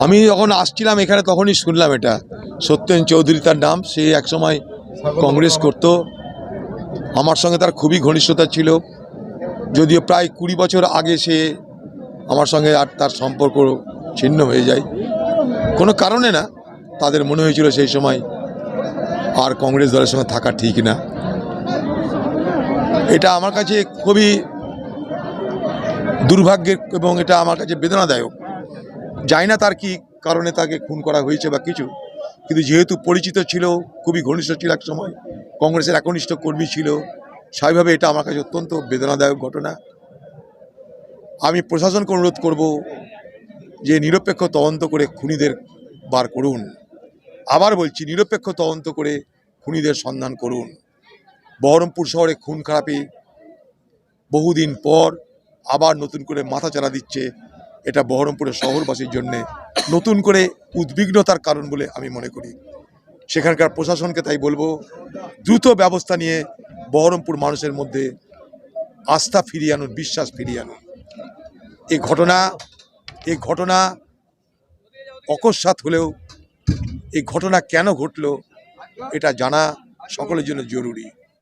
আমি যখন আসছিলাম এখানে তখনই শুনলাম এটা। সত্যেন চৌধুরী তার নাম, সে একসময় কংগ্রেস করত। আমার সঙ্গে তার খুবই ঘনিষ্ঠতা ছিল। যদিও প্রায় কুড়ি বছর আগে সে আমার সঙ্গে আর তার সম্পর্ক ছিন্ন হয়ে যায়। কোনো কারণে না, তাদের মনে হয়েছিল সেই সময় আর কংগ্রেস দলের সঙ্গে থাকা ঠিক না। এটা আমার কাছে খুবই দুর্ভাগ্যের এবং এটা আমার কাছে বেদনাদায়ক। জানি না তার কি কারণে তাকে খুন করা হয়েছে বা কিছু, কিন্তু যেহেতু পরিচিত ছিল, খুবই ঘনিষ্ঠ ছিল এক সময়, কংগ্রেসের একনিষ্ঠ কর্মী ছিল, স্বাভাবিকভাবে এটা আমার কাছে অত্যন্ত বেদনাদায়ক ঘটনা। আমি প্রশাসনকে অনুরোধ করব যে নিরপেক্ষ তদন্ত করে খুনিদের বার করুন। আবার বলছি, নিরপেক্ষ তদন্ত করে খুনিদের সন্ধান করুন। বহরমপুর শহরে খুন খারাপে বহুদিন পর আবার নতুন করে মাথা চারা দিচ্ছে এটা বহরমপুরের শহরবাসীর জন্য নতুন করে উদ্বিগ্নতার কারণ বলে আমি মনে করি। সেখানকার প্রশাসনকে তাই বলব, দ্রুত ব্যবস্থা নিয়ে বহরমপুর মানুষের মধ্যে আস্থা ফিরিয়ে আনুন, বিশ্বাস ফিরিয়ে আনুন। এই ঘটনা এই ঘটনা অকস্মাৎ হলেও, এই ঘটনা কেন ঘটলো, এটা জানা সকলের জন্য জরুরি।